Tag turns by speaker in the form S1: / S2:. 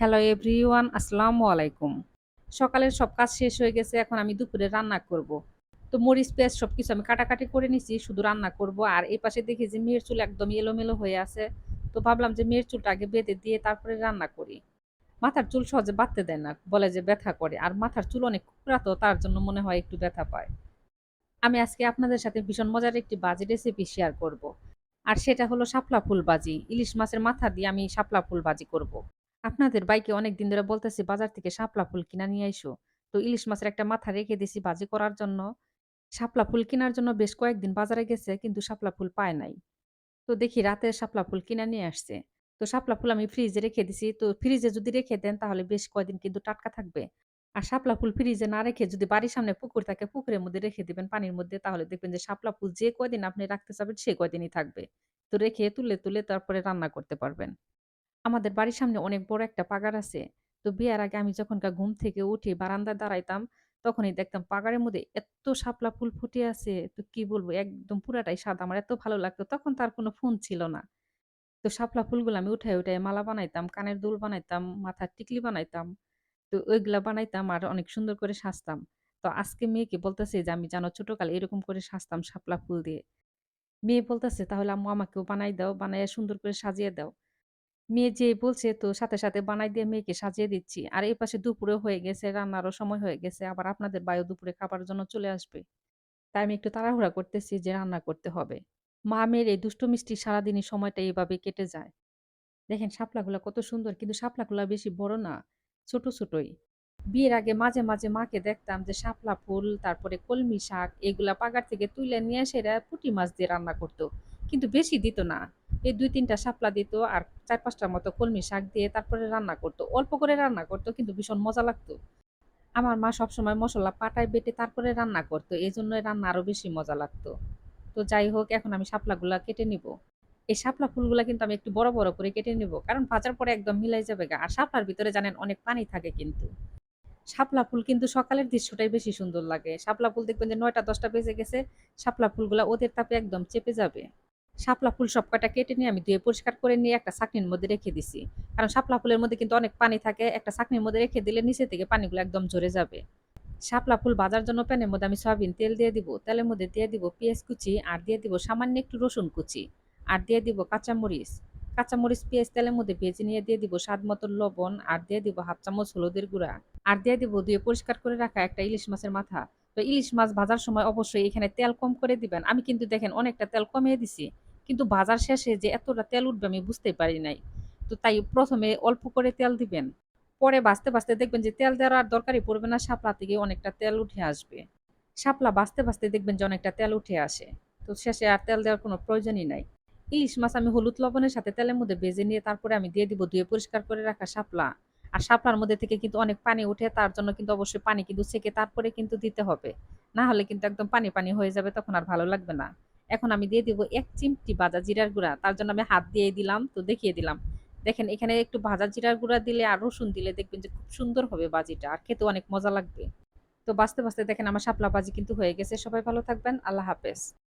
S1: Hello everyone আসসালামু আলাইকুম সকালের সব কাজ শেষ হয়ে গেছে, এখন আমি দুপুরে রান্না করব। তো মরিচ, পেঁয়াজ সব কিছু আমি কাটাকাটি করে নিছি, শুধু রান্না করব। আর এই পাশে দেখি যে মেয়ের চুল একদম এলোমেলো হয়ে আছে। তো ভাবলাম যে মেয়ের চুলটা আগে বেঁধে দিয়ে তারপরে রান্না করি। মাথার চুল সহজে বাঁধতে দেয় না, বলে যে ব্যথা করে। আর মাথার চুল অনেক কুকড়া তো, তার জন্য মনে হয় একটু ব্যথা পায়। আমি আজকে আপনাদের সাথে ভীষণ মজার একটি বাজি রেসিপি শেয়ার করব। আর সেটা হলো শাপলা ফুল বাজি ইলিশ মাছের মাথা দিয়ে আমি শাপলা ফুল বাজি করব। আপনাদের বাইকে অনেক দিন ধরে বলতেছি, বাজার থেকে শাপলা ফুল কিনা নিয়ে আইসো। তো ইলিশ মাছের একটা মাথা রেখে দিছি বাজি করার জন্য। শাপলা ফুল কেনার জন্য বেশ কয়েকদিন বাজারে গেছে, কিন্তু শাপলা ফুল পায় নাই। তো দেখি রাতে শাপলা ফুল কিনা নিয়ে আসছে। তো শাপলা ফুল আমি ফ্রিজে রেখে দিছি। তো ফ্রিজে যদি রেখে দেন, তাহলে বেশ কয়দিন কিন্তু টাটকা থাকবে। আর শাপলা ফুল ফ্রিজে না রেখে যদি বাড়ির সামনে পুকুর থাকে, পুকুরের মধ্যে রেখে দিবেন পানির মধ্যে, তাহলে দেখবেন যে শাপলা ফুল যে কয়দিন আপনি রাখতে চাবেন, সে কয়দিনই থাকবে। তো রেখে তুলে তুলে তারপরে রান্না করতে পারবেন। আমাদের বাড়ির সামনে অনেক বড় একটা পাগার আছে। তো বিয়ার আগে আমি যখনকার ঘুম থেকে উঠে বারান্দায় দাঁড়াইতাম, তখনই দেখতাম পাগারের মধ্যে এত শাপলা ফুল ফুটে আছে, তো কি বলব? একদম পুরাটাই সাদা। আমার এত ভালো লাগতো। তখন তার কোনো ফোন ছিল না। তো শাপলা ফুলগুলো আমি উঠায়, উঠায় মালা বানাইতাম, কানের দুল বানাইতাম, মাথার টিকলি বানাইতাম। তো ওইগুলা বানাইতাম আর অনেক সুন্দর করে সাজতাম। তো আজকে মেয়েকে বলতেছে যে, "আমি জানো ছোটকালে এরকম করে সাজতাম শাপলা ফুল দিয়ে।" মেয়ে বলতেছে, "তাহলে আম্মু আমাকেও বানাই দাও, বানাইয়া সুন্দর করে সাজিয়ে দাও।" মেয়ে যে বলছে তো সাথে, সাথে বানাই দিয়ে মেয়েকে সাজিয়ে দিচ্ছি। আর এই পাশে দুপুরেও হয়ে গেছে, রান্নারও সময় হয়ে গেছে। আবার আপনাদের বায়ু দুপুরে খাবার জন্য চলে আসবে। তাই আমি একটু তাড়াহুড়া করতেছি যে রান্না করতে হবে। মা মেয়ের এই দুষ্ট মিষ্টি সারাদিনই সময়টা এভাবে কেটে যায়। দেখেন শাপলাগুলা কত সুন্দর কিন্তু শাপলাগুলা বেশি বড় না, ছোট, ছোটই। বিয়ের আগে মাঝে, মাঝে মাকে দেখতাম যে শাপলা ফুল, তারপরে কলমি শাক এগুলা পাগার থেকে তুলে নিয়ে এসে পুঁটি মাছ দিয়ে রান্না করতো কিন্তু বেশি দিত না। এই ২-৩ টা শাপলা দিত আর চার পাঁচটার মতো কলমি শাক দিয়ে তারপরে রান্না করতো অল্প করে রান্না করতো কিন্তু ভীষণ মজা লাগতো। আমার মা সবসময় মশলা পাটায় বেটে তারপরে রান্না করতো এই জন্য রান্না আরও বেশি মজা লাগতো। তো যাই হোক এখন আমি শাপলাগুলা কেটে নিব। এই শাপলা ফুলগুলা কিন্তু আমি একটু বড়, বড় করে কেটে নিব। কারণ ভাজার পরে একদম মিলাই যাবে গা। আর শাপলার ভিতরে জানেন অনেক পানি থাকে কিন্তু। শাপলা ফুল কিন্তু সকালের দৃশ্যটাই বেশি সুন্দর লাগে। শাপলা ফুল দেখবেন যে ৯টা-১০টা বেজে গেছে, শাপলা ফুলগুলা ওদের তাপে একদম চেপে যাবে। শাপলা ফুল সব কটা কেটে নিয়ে আমি ধুয়ে পরিষ্কার করে নিয়ে একটা ছাঁকনির মধ্যে রেখে দিছি। কারণ শাপলা ফুলের মধ্যে কিন্তু অনেক পানি থাকে। একটা ছাঁকনির মধ্যে রেখে দিলে নিচে থেকে পানিগুলো একদম ঝরে যাবে। শাপলা ফুল ভাজার জন্য প্যানের মধ্যে আমি সয়াবিন তেল দিয়ে দিব। তেলের মধ্যে দিয়ে দিব পেঁয়াজ কুচি আর দিয়ে দিব সামান্য একটু রসুন কুচি আর দিয়ে দিব কাঁচামরিচ। কাঁচামরিচ, পেঁয়াজ তেলের মধ্যে ভেজে নিয়ে দিয়ে দিব স্বাদ মতো লবণ আর দিয়ে দিব হাফ চামচ হলুদের গুঁড়া আর দিয়ে দিব ধুয়ে পরিষ্কার করে রাখা একটা ইলিশ মাছের মাথা। তো ইলিশ মাছ ভাজার সময় অবশ্যই এখানে তেল কম করে দিবেন। আমি কিন্তু দেখেন অনেকটা তেল কমিয়ে দিছি। কিন্তু ভাজার শেষে যে এতটা তেল উঠবে আমি বুঝতেই পারি নাই। তো তাই ১ম এ অল্প করে তেল দিবেন। পরে ভাজতে, ভাজতে দেখবেন যে তেল দেওয়ার আর দরকারই পড়বে না। শাপলা থেকে অনেকটা তেল উঠে আসবে। শাপলা ভাজতে, ভাজতে দেখবেন যে অনেকটা তেল উঠে আসে। তো শেষে আর তেল দেওয়ার কোনো প্রয়োজনই নাই। ইলিশ মাছ আমি হলুদ লবণের সাথে তেলের মধ্যে বেজে নিয়ে তারপরে আমি দিয়ে দিব ধুয়ে পরিষ্কার করে রাখা শাপলা। আর শাপলার মধ্যে থেকে কিন্তু অনেক পানি উঠে তার জন্য কিন্তু অবশ্যই পানি কিন্তু ছেঁকে তারপরে কিন্তু দিতে হবে। না হলে কিন্তু একদম পানি, পানি হয়ে যাবে তখন আর ভালো লাগবে না। এখন আমি দিয়ে দিব এক চিমটি ভাজা জিরার গুঁড়া। তার জন্য আমি হাত দিয়ে দিলাম, তো দেখিয়ে দিলাম। দেখেন, এখানে একটু ভাজা জিরার গুঁড়া দিলে আর রসুন দিলে দেখবেন যে খুব সুন্দর হবে বাজিটা আর খেতে অনেক মজা লাগবে। তো বাঁচতে বাঁচতে দেখেন আমার শাপলা বাজি কিন্তু হয়ে গেছে। সবাই ভালো থাকবেন। আল্লাহ হাফেজ।